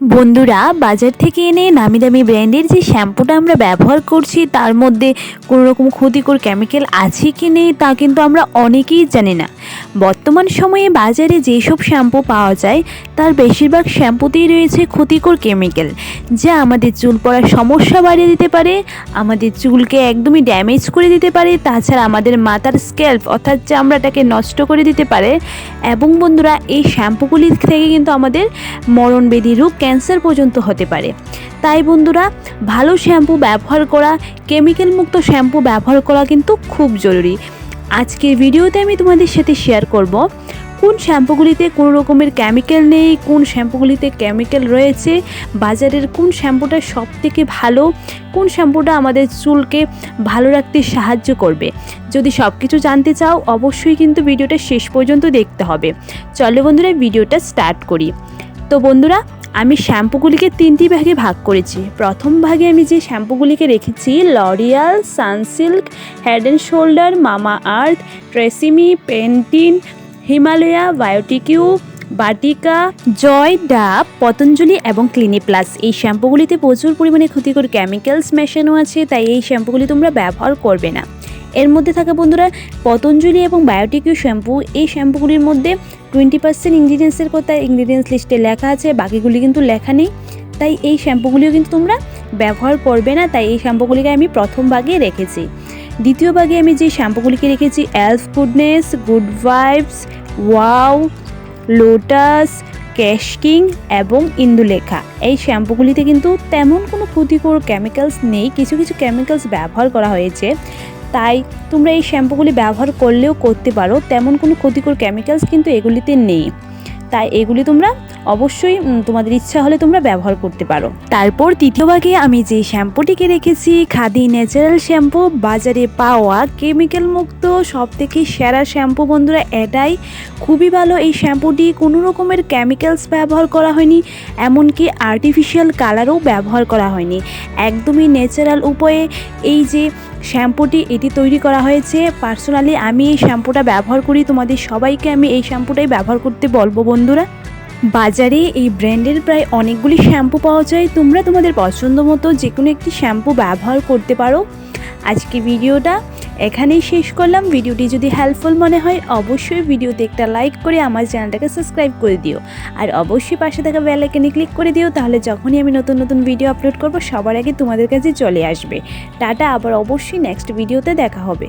বন্ধুরা, বাজার থেকে এনে নামি দামি ব্র্যান্ডের যে শ্যাম্পুটা আমরা ব্যবহার করছি, তার মধ্যে কোনো রকম ক্ষতিকর কেমিক্যাল আছে কি নেই, তা কিন্তু আমরা অনেকেই জানি না। বর্তমান সময়ে বাজারে যেসব শ্যাম্পু পাওয়া যায়, তার বেশিরভাগ শ্যাম্পুতেই রয়েছে ক্ষতিকর কেমিক্যাল যা আমাদের চুল পড়ার সমস্যা বাড়িয়ে দিতে পারে, আমাদের চুলকে একদমই ড্যামেজ করে দিতে পারে, তাছাড়া আমাদের মাথার স্ক্যাল্প অর্থাৎ চামড়াটাকে নষ্ট করে দিতে পারে। এবং বন্ধুরা, এই শ্যাম্পুগুলি থেকে কিন্তু আমাদের মরণবেদী রোগ ক্যান্সার পর্যন্ত হতে পারে। তাই বন্ধুরা, ভালো শ্যাম্পু ব্যবহার করা কেমিক্যাল মুক্ত শ্যাম্পু ব্যবহার করা কিন্তু খুব জরুরি। আজকের ভিডিওতে আমি তোমাদের সাথে শেয়ার করব, কোন শ্যাম্পুগুলিতে কোনো রকমের কেমিক্যাল নেই, কোন শ্যাম্পুগুলিতে কেমিক্যাল রয়েছে, বাজারের কোন শ্যাম্পুটা সব থেকে ভালো, কোন শ্যাম্পুটা আমাদের চুলকে ভালো রাখতে সাহায্য করবে। যদি সব কিছু জানতে চাও, অবশ্যই কিন্তু ভিডিওটা শেষ পর্যন্ত দেখতে হবে। চলো বন্ধুরা, ভিডিওটা স্টার্ট করি। তো বন্ধুরা আমি শ্যাম্পুগুলিকে তিনটি ভাগে ভাগ করেছি। প্রথম ভাগে আমি যে শ্যাম্পুগুলিকে রেখেছি L'Oreal Sunsilk head and shoulder Mamaearth Tresemme Pantene Himalaya Biotique Vatika Joy Dove Patanjali এবং ক্লিনি প্লাস এই শ্যাম্পুগুলিতে প্রচুর পরিমাণে ক্ষতিকর কেমিক্যালস মেশানো আছে, তাই এই শ্যাম্পুগুলি তোমরা ব্যবহার করবে না। এর মধ্যে থাকা বন্ধুরা পতঞ্জলি এবং বায়োটিকিউ শ্যাম্পু এই শ্যাম্পুগুলির মধ্যে টোয়েন্টি পার্সেন্ট ইনগ্রিডিয়েন্টসের কথা ইনগ্রিডিয়েন্টস লিস্টে লেখা আছে, বাকিগুলি কিন্তু লেখা নেই। তাই এই শ্যাম্পুগুলিও কিন্তু তোমরা ব্যবহার করবে না, তাই এই শ্যাম্পুগুলিকে আমি প্রথম ভাগে রেখেছি। দ্বিতীয় ভাগে আমি যে শ্যাম্পুগুলিকে রেখেছি Elf goodness Good Vibes wow Lotus Kesh King এবং ইন্দুলেখা এই শ্যাম্পুগুলিতে কিন্তু তেমন কোনো ক্ষতিকর কেমিক্যালস নেই, কিছু কিছু কেমিক্যালস ব্যবহার করা হয়েছে। তাই তোমরা এই শ্যাম্পুগুলি ব্যবহার করলেও করতে পারো। তেমন কোনো ক্ষতিকর কেমিক্যালস কিন্তু এগুলিতে নেই। তাই এগুলি তোমরা অবশ্যই তোমাদের ইচ্ছা হলে তোমরা ব্যবহার করতে পারো। তারপর তৃতীয় ভাগে আমি যে শ্যাম্পুটিকে রেখেছি, খাদি ন্যাচারাল শ্যাম্পু, বাজারে পাওয়া কেমিক্যাল মুক্ত সব থেকে সেরা শ্যাম্পু বন্ধুরা এটাই। খুবই ভালো, এই শ্যাম্পুটি কোনো রকমের কেমিক্যালস ব্যবহার করা হয়নি, এমনকি আর্টিফিশিয়াল কালারও ব্যবহার করা হয়নি। একদমই ন্যাচারাল উপায়ে এই যে শ্যাম্পুটি এটি তৈরি করা হয়েছে। পার্সোনালি আমি এই শ্যাম্পুটা ব্যবহার করি, তোমাদের সবাইকে আমি এই শ্যাম্পুটাই ব্যবহার করতে বলব বন্ধুরা, বাজারে এই ব্র্যান্ডের প্রায় অনেকগুলি শ্যাম্পু পাওয়া যায়। তোমরা তোমাদের পছন্দ মতো যে কোনো একটি শ্যাম্পু ব্যবহার করতে পারো। আজকে ভিডিওটা এখানেই শেষ করলাম। ভিডিওটি যদি হেল্পফুল মনে হয়, অবশ্যই ভিডিওতে একটা লাইক করে আমার চ্যানেলটাকে সাবস্ক্রাইব করে দিও। আর অবশ্যই পাশে থাকা বেল আইকনে ক্লিক করে দিও, তাহলে যখনই আমি নতুন নতুন ভিডিও আপলোড করব, সবার আগে তোমাদের কাছে চলে আসবে। টাটা, আবার অবশ্যই নেক্সট ভিডিওতে দেখা হবে।